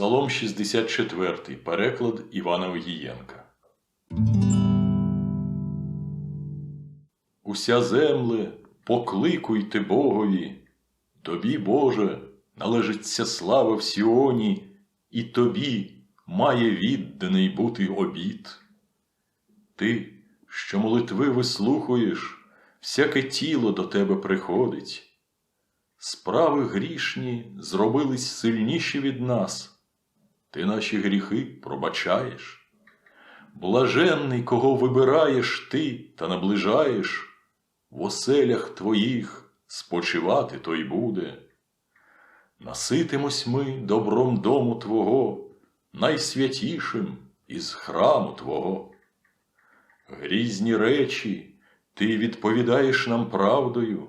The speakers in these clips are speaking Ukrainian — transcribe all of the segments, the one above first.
Псалом 64, переклад Івана Огієнка. Уся земле, покликуйте Богові, Тобі, Боже, належиться слава в Сіоні, і тобі має відданий бути обід. Ти, що молитви вислухуєш, всяке тіло до тебе приходить. Справи грішні зробились сильніші від нас. Ти наші гріхи пробачаєш. Блаженний, кого вибираєш ти та наближаєш, в оселях твоїх спочивати той буде. Наситимось ми добром дому Твого, найсвятішим із храму Твого. Грізні речі ти відповідаєш нам правдою.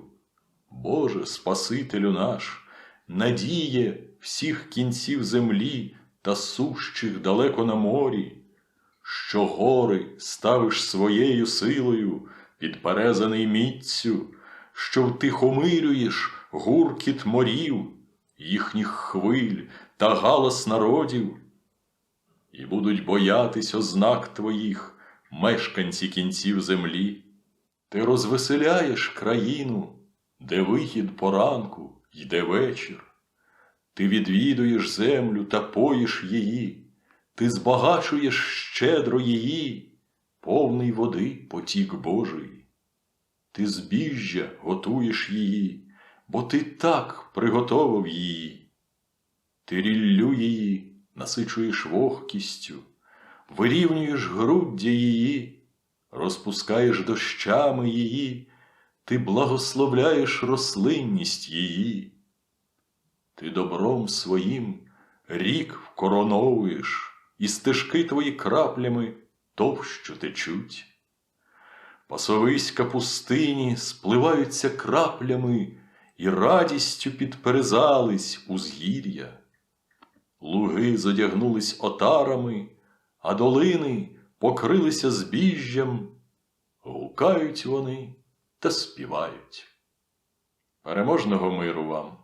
Боже, Спасителю наш, надіє всіх кінців землі та сущих далеко на морі, що гори ставиш своєю силою, підперезаний міццю, що втихомирюєш гуркіт морів, їхніх хвиль та галас народів, і будуть боятись ознак твоїх, мешканці кінців землі. Ти розвеселяєш країну, де вихід поранку йде вечір. Ти відвідуєш землю та поїш її, ти збагачуєш щедро її, повний води потік Божий. Ти збіжжя готуєш її, бо ти так приготовив її. Ти ріллю її насичуєш вогкістю, вирівнюєш груддя її, розпускаєш дощами її, ти благословляєш рослинність її. Ти добром своїм рік вкороновуєш, і стежки твої краплями товщо течуть. Пасовиська пустині спливаються краплями і радістю підперезались узгір'я. Луги задягнулись отарами, а долини покрилися збіжжям, гукають вони та співають. Переможного миру вам!